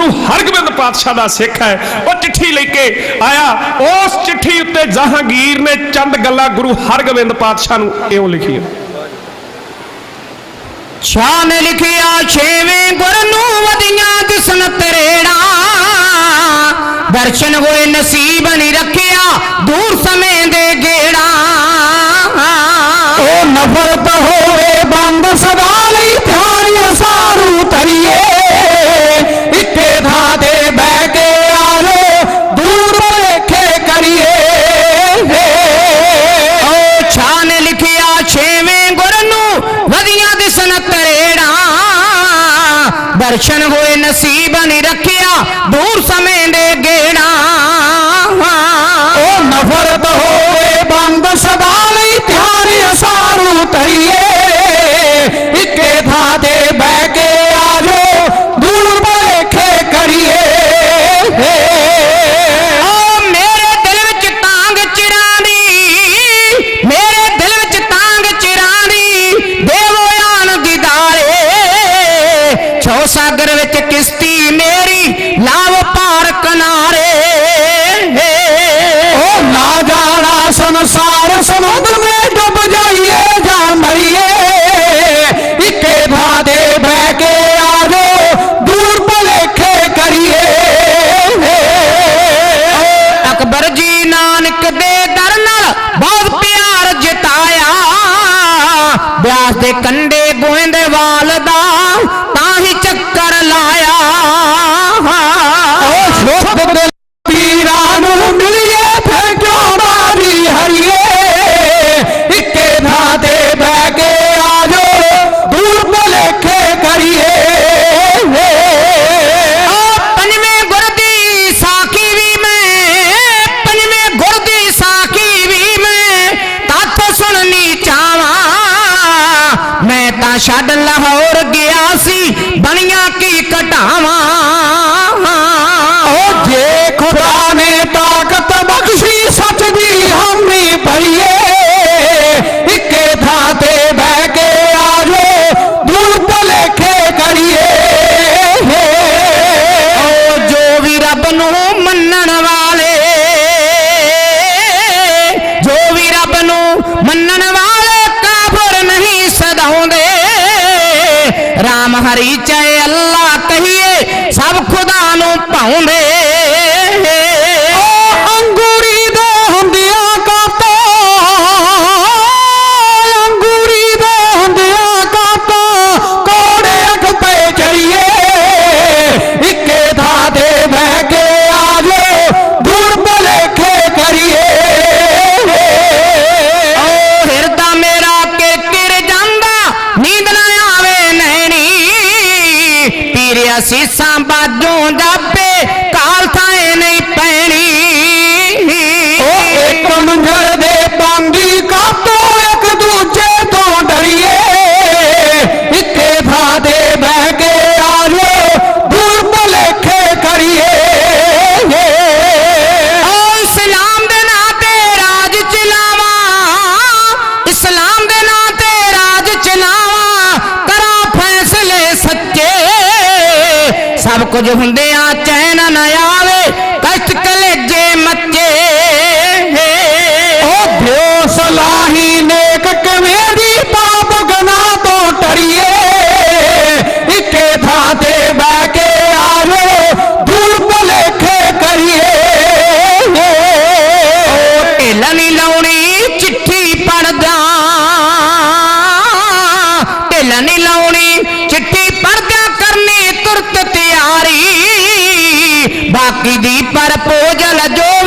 ਗੁਰੂ ਹਰਗੋਬਿੰਦ ਪਾਤਸ਼ਾਹ ਦਾ ਸਿੱਖ ਹੈ। ਉਹ ਚਿੱਠੀ ਲੈ ਕੇ ਆਇਆ। ਉਸ ਚਿੱਠੀ ਉੱਤੇ ਜਹਾਂਗੀਰ ਨੇ ਚੰਦ ਗੱਲਾਂ ਗੁਰੂ ਹਰਗੋਬਿੰਦ ਪਾਤਸ਼ਾਹ ਨੂੰ ਇਉਂ ਲਿਖੀਆਂ। ਸ਼ਾਹ ਨੇ ਲਿਖਿਆ ਛੇਵੇਂ ਗੁਰ ਨੂੰ ਵਧੀਆਂ ਦਿਸਨ ਤਰੇੜਾ। ਦਰਸ਼ਨ ਹੋਏ ਨਸੀਬ ਨਹੀਂ ਰੱਖਿਆ ਦੂਰ ਸਮੇਂ ਦੇ ਗੇੜਾ। ਉਹ ਨਫਰਤ ਹੋਵੇ ਬੰਦ ਸਦਾ ਦਰਸ਼ਨ ਹੋਏ ਨਸੀਬ ਨਹੀਂ ਰੱਖਿਆ ਦੂਰ ਸਮੇਂ ਦੇ ਗੇੜਾ। ਉਹ ਨਫ਼ਰਤ ਹੋਵੇ ਬੰਦ संसार समुद्र में डूब जाइए जा मरिए इके भादे बह के आ दूर भलेखे करिए अकबर जी नानक दे दर नाल बहुत प्यार जताया ब्यास दे कंडे गोइंदवाल ਨੂੰ ਮੰਨਣ ਵਾਲੇ। ਜੋ ਵੀ ਰੱਬ ਨੂੰ ਮੰਨਣ ਵਾਲੇ ਕਾਫਰ ਨਹੀਂ ਸਦਾਉਂਦੇ RAM ਹਰੀ ਚ ਸੀਸਾਂ ਬਾਦੋਂ ਦਾ ਬੇ ਕੁਝ ਆ ਚੈਨ ਨਾ ਆਵੇ। ਬਾਕੀ ਦੀ ਪਰ ਪੋਜਲ ਜੋ